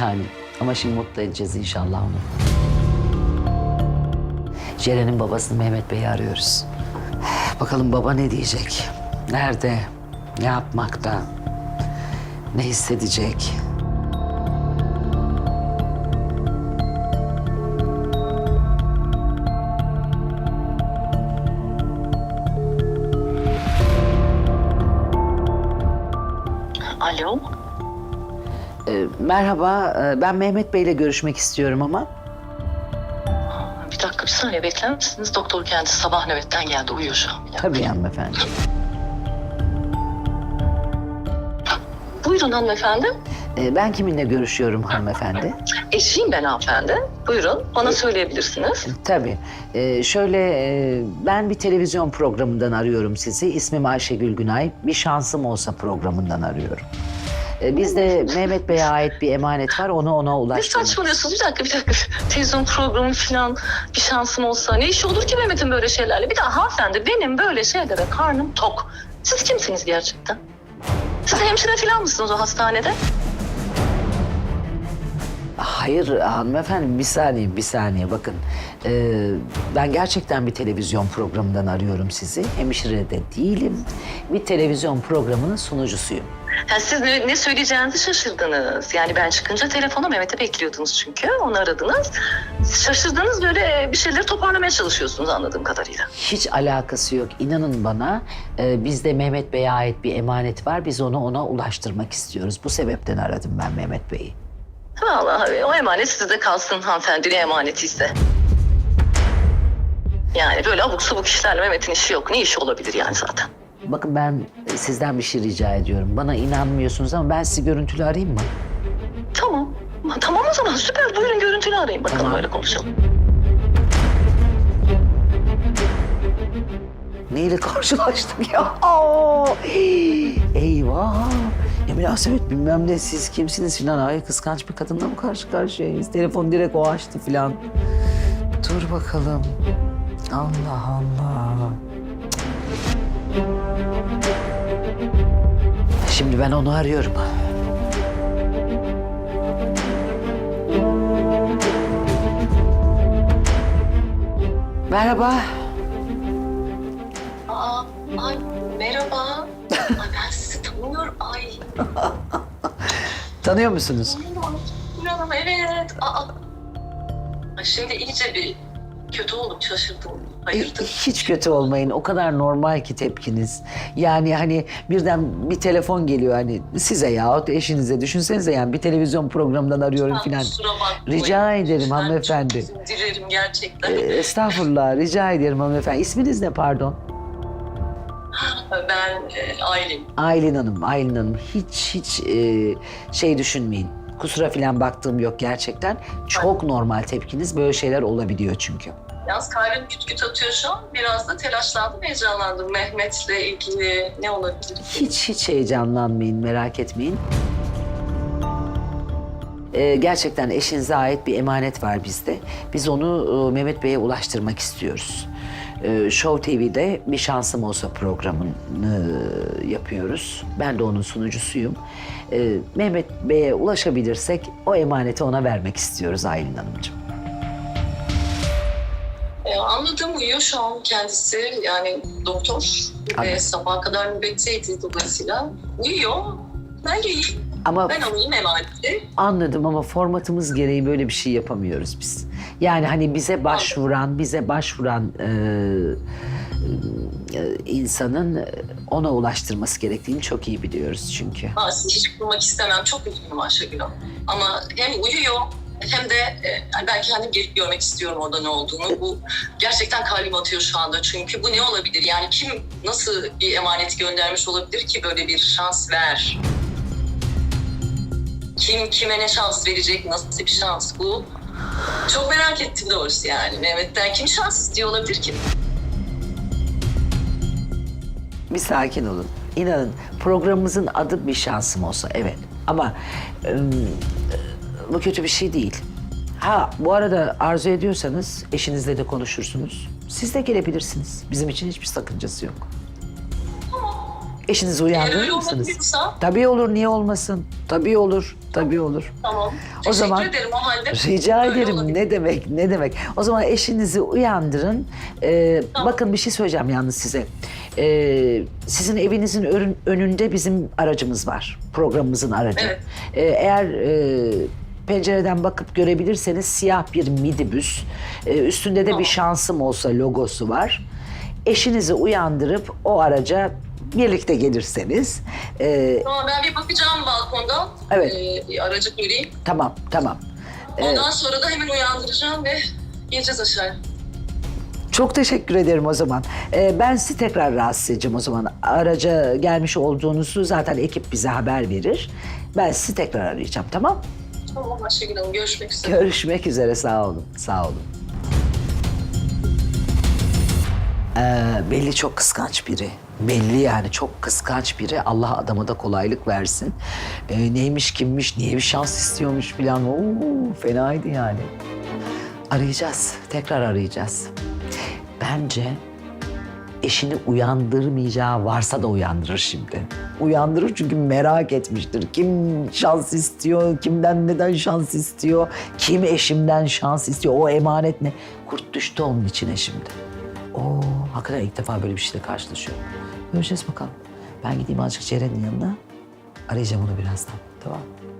Yani ama şimdi mutlu edeceğiz inşallah onu. Ceren'in babasını Mehmet Bey'i arıyoruz. Bakalım baba ne diyecek? Nerede? Ne yapmakta? Ne hissedecek? Alo. Ee, merhaba, ee, ben Mehmet Bey'le görüşmek istiyorum ama. Bir dakika bir saniye bekler misiniz? Doktor kendisi sabah nöbetten geldi uyuyor şu an. Bir dakika. Tabii hanımefendi. Buyurun hanımefendi. Ee, ben kiminle görüşüyorum hanımefendi? Eşiyim ben hanımefendi. Buyurun bana söyleyebilirsiniz. Tabii. Ee, şöyle, e, ben bir televizyon programından arıyorum sizi. İsmim Ayşegül Günay. Bir şansım olsa programından arıyorum. Ee, bizde Mehmet Bey'e ait bir emanet var. Onu ona Ne ulaştırmak. saçmalıyorsunuz? Bir dakika bir dakika. Televizyon programı falan bir şansım olsa. Ne iş olur ki Mehmet'in böyle şeylerle? Bir daha hanımefendi benim böyle şeylere karnım tok. Siz kimsiniz gerçekten? Siz hemşire falan mısınız o hastanede? Hayır hanımefendi bir saniye bir saniye bakın. Ee, ben gerçekten bir televizyon programından arıyorum sizi. Hemşire de değilim. Bir televizyon programının sunucusuyum. Ha, siz ne, ne söyleyeceğinizi şaşırdınız. Yani ben çıkınca telefona Mehmet'i bekliyordunuz çünkü. Onu aradınız. Siz şaşırdınız böyle bir şeyleri toparlamaya çalışıyorsunuz anladığım kadarıyla. Hiç alakası yok. İnanın bana e, bizde Mehmet Bey'e ait bir emanet var. Biz onu ona ulaştırmak istiyoruz. Bu sebepten aradım ben Mehmet Bey'i. Vallahi o emanet sizde kalsın hanımefendinin emaneti ise. Yani böyle abuk sabuk işlerle Mehmet'in işi yok. Ne işi olabilir yani zaten? Bakın ben sizden bir şey rica ediyorum. Bana inanmıyorsunuz ama ben sizi görüntülü arayayım mı? Tamam. Tamam o zaman süper. Buyurun görüntülü arayın bakalım Tamam. öyle konuşalım. Neyle karşılaştık ya? Aa, eyvah. Ya münasebet bilmem ne siz kimsiniz filan. Ay kıskanç bir kadınla mı karşı karşıyayız? Telefon direkt o açtı filan. Dur bakalım. Allah Allah. Şimdi ben onu arıyorum. Merhaba. Aa, ay merhaba. ay ben sizi tanımıyorum. Ay. Tanıyor musunuz? Hanım evet. Aa. Şimdi iyice bir kötü oldum şaşırdım. Hayırdır? Hiç kötü olmayın. O kadar normal ki tepkiniz. Yani hani birden bir telefon geliyor hani size yahut eşinize. Düşünsenize yani bir televizyon programından arıyorum Lütfen filan. kusura bakmayın. Rica ederim Ben hanımefendi. Çok özür dilerim gerçekten. Ee, estağfurullah rica ederim hanımefendi. İsminiz ne pardon? Ben e, Aylin. Aylin Hanım, Aylin Hanım. Hiç hiç e, şey düşünmeyin. Kusura filan baktığım yok gerçekten. Çok normal tepkiniz. Böyle şeyler olabiliyor çünkü. Yalnız kalbim küt küt atıyor şu an. Biraz da telaşlandım, heyecanlandım. Mehmet'le ilgili ne olabilir? Hiç hiç heyecanlanmayın, merak etmeyin. Ee, gerçekten eşinize ait bir emanet var bizde. Biz onu e, Mehmet Bey'e ulaştırmak istiyoruz. Ee, Show TV'de bir şansım olsa programını yapıyoruz. Ben de onun sunucusuyum. Ee, Mehmet Bey'e ulaşabilirsek o emaneti ona vermek istiyoruz Aylin Hanımcığım. Ee, anladım uyuyor şu an kendisi. Yani doktor ve Anladım. sabaha kadar nöbetteydi dolayısıyla. Uyuyor. Bence iyi. Ama Ben alayım emaneti. Anladım ama formatımız gereği böyle bir şey yapamıyoruz biz. Yani hani bize başvuran, bize başvuran e, e, insanın e, ona ulaştırması gerektiğini çok iyi biliyoruz çünkü. Ha, sizi hiç bulmak istemem. Çok üzgünüm Ayşegül Hanım. Ama hem uyuyor hem de e, yani ben kendim gelip görmek istiyorum orada ne olduğunu. Bu gerçekten kalbim atıyor şu anda. Çünkü bu ne olabilir? Yani kim nasıl bir emanet göndermiş olabilir ki böyle bir şans ver? Kim kime ne şans verecek? Nasıl bir şans bu? Çok merak ettim doğrusu yani. Mehmet'ten kim şans istiyor olabilir ki? Bir sakin olun. İnanın programımızın adı bir şansım olsa evet. Ama bu kötü bir şey değil. Ha bu arada arzu ediyorsanız eşinizle de konuşursunuz. Siz de gelebilirsiniz. Bizim için hiçbir sakıncası yok. Eşinizi Eğer uyandırır öyle mısınız? Tabii olur, niye olmasın? Tabii olur, tabii olur. tamam. O Teşekkür zaman ederim o halde. Rica Öyle ederim. olabilir. Ne demek, ne demek. O zaman eşinizi uyandırın. Ee, Tamam. Bakın bir şey söyleyeceğim yalnız size. Ee, sizin evinizin ön- önünde bizim aracımız var. Programımızın aracı. Evet. Ee, eğer e, pencereden bakıp görebilirseniz siyah bir midibüs. Ee, üstünde de bir Tamam. şansım olsa logosu var. Eşinizi uyandırıp o araca birlikte gelirseniz. e, Tamam ben bir bakacağım balkondan. Evet. Ee, aracı göreyim. tamam, tamam. Ee, Ondan sonra da hemen uyandıracağım ve geleceğiz aşağı. Çok teşekkür ederim o zaman. Ee, ben sizi tekrar rahatsız edeceğim o zaman. Araca gelmiş olduğunuzu zaten ekip bize haber verir. Ben sizi tekrar arayacağım tamam? Tamam Ayşegül Hanım görüşmek üzere. Görüşmek üzere sağ olun. Sağ olun. Ee, belli çok kıskanç biri. Belli yani çok kıskanç biri. Allah adama da kolaylık versin. Ee, neymiş kimmiş, niye bir şans istiyormuş falan. Oo, fenaydı yani. Arayacağız. Tekrar arayacağız. Bence eşini uyandırmayacağı varsa da uyandırır şimdi. Uyandırır çünkü merak etmiştir. Kim şans istiyor, kimden neden şans istiyor, kim eşimden şans istiyor, o emanet ne? Kurt düştü onun içine şimdi. Oo, hakikaten ilk defa böyle bir şeyle karşılaşıyorum. Göreceğiz bakalım. Ben gideyim azıcık Ceren'in yanına. Arayacağım onu birazdan. Tamam. Yataktan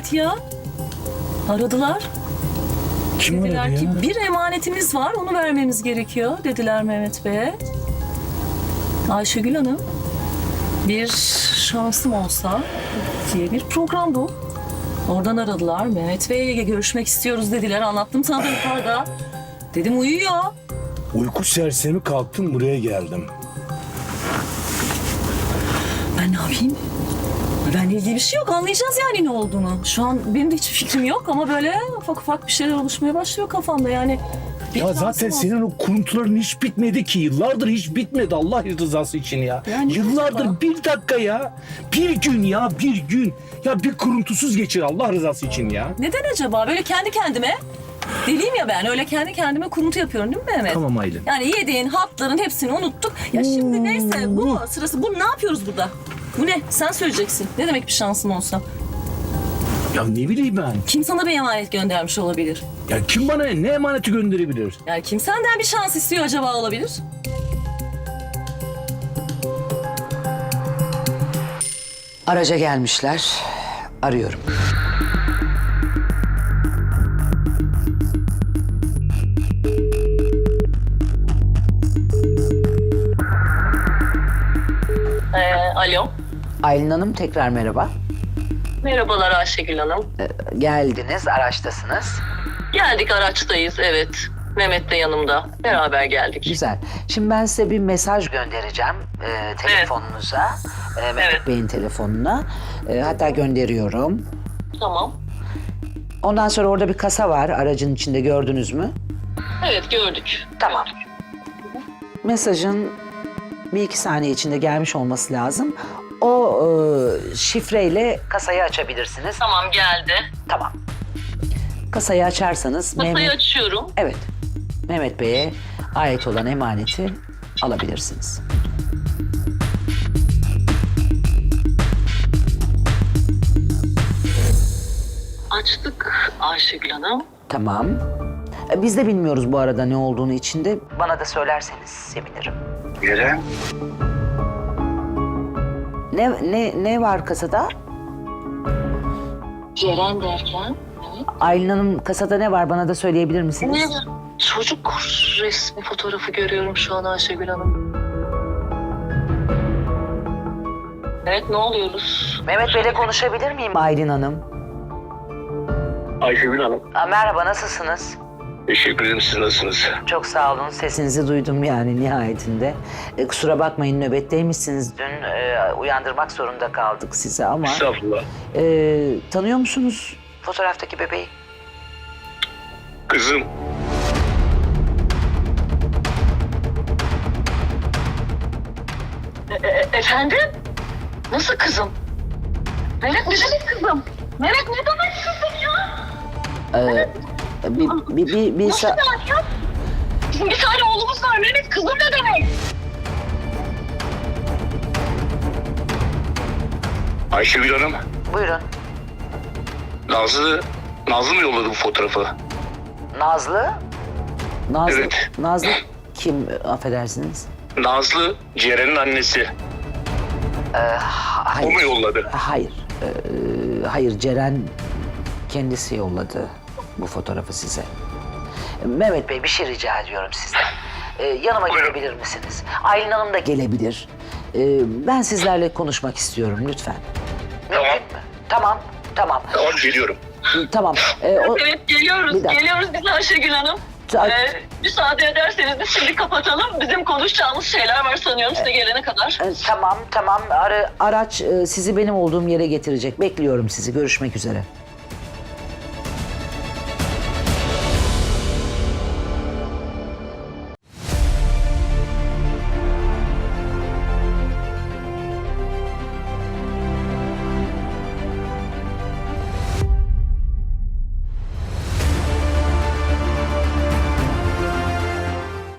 Mehmet ya? Aradılar. Kim Dediler aradı ki ya? bir emanetimiz var onu vermemiz gerekiyor dediler Mehmet Bey'e. Ayşegül Hanım bir şansım olsa diye bir program bu. Oradan aradılar. Mehmet Bey'le görüşmek istiyoruz dediler. Anlattım sana da yukarıda. Dedim uyuyor. Uyku sersemi kalktım buraya geldim. Ben ne yapayım? Benle ilgili bir şey yok. Anlayacağız yani ne olduğunu. Şu an benim de hiçbir fikrim yok ama böyle ufak ufak bir şeyler oluşmaya başlıyor kafamda. Yani Ya zaten senin o kuruntuların hiç bitmedi ki. Yıllardır hiç bitmedi Allah rızası için ya. Yani Yıllardır acaba? bir dakika ya. Bir gün ya bir gün. Ya bir kuruntusuz geçir Allah rızası için ya. Neden acaba? Böyle kendi kendime deliyim ya ben. Öyle kendi kendime kuruntu yapıyorum değil mi Mehmet? Tamam Aylin. Yani yediğin hapların hepsini unuttuk. Ya şimdi neyse bu? Sırası bu ne yapıyoruz burada? Bu ne? Sen söyleyeceksin. Ne demek bir şansım olsa? Ya ne bileyim ben. Kim sana bir emanet göndermiş olabilir? Ya kim bana ne emaneti gönderebilir? Yani kim senden bir şans istiyor acaba olabilir? Araca gelmişler. Arıyorum. Ee, alo. Aylin Hanım tekrar merhaba. Merhabalar Ayşegül Hanım. Geldiniz, araçtasınız. Geldik araçtayız evet. Mehmet de yanımda. Beraber geldik. Güzel. Şimdi ben size bir mesaj göndereceğim e, telefonunuza. E, Mehmet Evet. Bey'in telefonuna. E, hatta gönderiyorum. Tamam. Ondan sonra orada bir kasa var aracın içinde gördünüz mü? Evet gördük. Tamam. Mesajın bir iki saniye içinde gelmiş olması lazım. O e, şifreyle kasayı açabilirsiniz. Tamam geldi. Tamam. Kasayı açarsanız Kasayı Mehmet, açıyorum. evet, Mehmet Bey'e ait olan emaneti alabilirsiniz. Açtık Ayşegül Hanım. Tamam. E, Biz de bilmiyoruz bu arada ne olduğunu içinde. Bana da söylerseniz sevinirim. Ceren, Ne ne ne var kasada? Ceren derken? Aylin Hanım kasada ne var bana da söyleyebilir misiniz? Ne? Çocuk resmi fotoğrafı görüyorum şu an Ayşegül Hanım. Evet ne oluyoruz? Mehmet Bey'le konuşabilir miyim Aylin Hanım? Ayşegül Hanım. merhaba, nasılsınız? Teşekkür ederim. Siz nasılsınız? Çok sağ olun. Sesinizi duydum yani nihayetinde. E, kusura bakmayın nöbetteymişsiniz dün. E, uyandırmak zorunda kaldık sizi ama... Estağfurullah. E, tanıyor musunuz fotoğraftaki bebeği? Kızım. efendim? Nasıl kızım? Melek ne demek kızım? Melek ne demek kızım ya? E, bir, bir, bir, bir sa- ya? Bizim bir tane oğlumuz var Mehmet kızım ne demek? Ayşegül Hanım. Buyurun. Nazlı, Nazlı mı yolladı bu fotoğrafı? Nazlı? Nazlı, Evet. Nazlı kim affedersiniz? Nazlı, Ceren'in annesi. Ha- O Hayır. mu yolladı? Hayır. Ee, hayır Ceren kendisi yolladı bu fotoğrafı size. Mehmet Bey bir şey rica ediyorum sizden. Ee, yanıma Buyurun. gelebilir misiniz? Aylin Hanım da gelebilir. Ee, ben sizlerle konuşmak istiyorum lütfen. Tamam. Mümkün mü? Tamam. Tamam. Tamam geliyorum. Tamam. Ee, o, Evet geliyoruz Bir dakika. geliyoruz biz Ayşegül Hanım. Ta- Ee, müsaade ederseniz biz şimdi kapatalım. Bizim konuşacağımız şeyler var sanıyorum size gelene kadar. e, tamam tamam. Ara- araç e, sizi benim olduğum yere getirecek. Bekliyorum sizi. Görüşmek üzere.